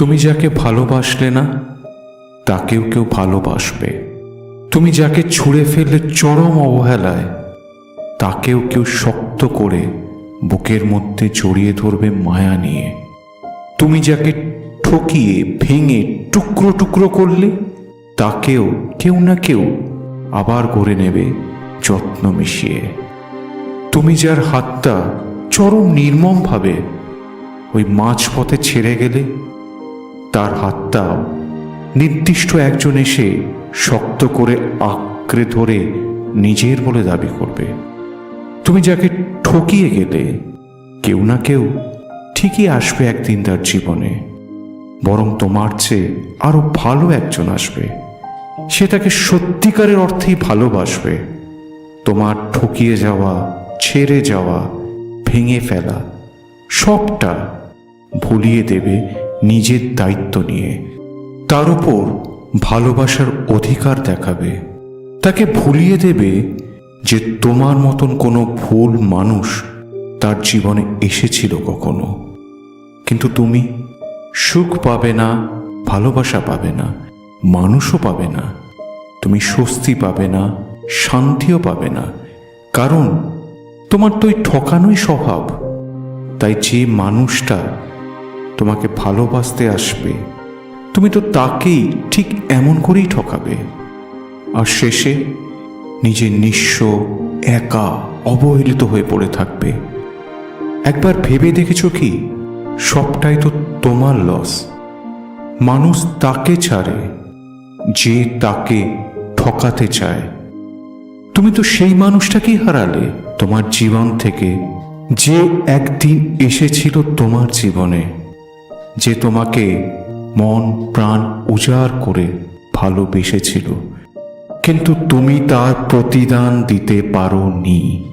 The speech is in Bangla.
তুমি যাকে ভালোবাসলে না, তাকেও কেউ ভালোবাসবে। তুমি যাকে ছুঁড়ে ফেললে চরম অবহেলায়, তাকেও কেউ শক্ত করে বুকের মধ্যে জড়িয়ে ধরবে মায়া নিয়ে। তুমি যাকে ঠকিয়ে, ভেঙে, টুকরো টুকরো করলে, তাকেও কেউ না কেউ আবার গড়ে নেবে যত্ন মিশিয়ে। তুমি যার হাতটা চরম নির্মমভাবে ওই মাঝপথে ছেড়ে গেলে তার হাতটাও নির্দিষ্ট একজন এসে শক্ত করে আঁকড়ে ধরে নিজের বলে দাবি করবে। তুমি যাকে ঠকিয়ে গেলে কেউ না কেউ ঠিকই আসবে একদিন তার জীবনে। বরং তোমার চেয়ে আরও ভালো একজন আসবে। সে তাকে সত্যিকারের অর্থেই ভালোবাসবে। তোমার ঠকিয়ে যাওয়া, ছেড়ে যাওয়া, ভেঙে ফেলা সবটা ভুলিয়ে দেবে নিজের দায়িত্ব নিয়ে। তার উপর ভালোবাসার অধিকার দেখাবে। তাকে ভুলিয়ে দেবে যে তোমার মতন কোনো ভুল মানুষ তার জীবনে এসেছিল কখনো। কিন্তু তুমি সুখ পাবে না, ভালোবাসা পাবে না, মানুষও পাবে না। তুমি স্বস্তি পাবে না, শান্তিও পাবে না। কারণ তোমার তো ওই ঠকানোই স্বভাব। তাই যে মানুষটা তোমাকে ভালোবাসতে আসবে। তুমি তো তাকেই ঠিক এমন করেই ঠকাবে। আর শেষে নিজে নিঃস্ব, একা, অবহেলিত হয়ে পড়ে থাকবে। একবার ভেবে দেখেছ কি? সবটাই তো তোমার লস মানুষ তাকে ছাড়ে, যে তাকে ঠকাতে চায়। তুমি তো সেই মানুষটাকেই হারালে তোমার জীবন থেকে। যে একদিন এসেছিল তোমার জীবনে। যে তোমাকে মন প্রাণ উজাড় করে ভালোবেসেছিল। কিন্তু তুমি তার প্রতিদান দিতে পারো নি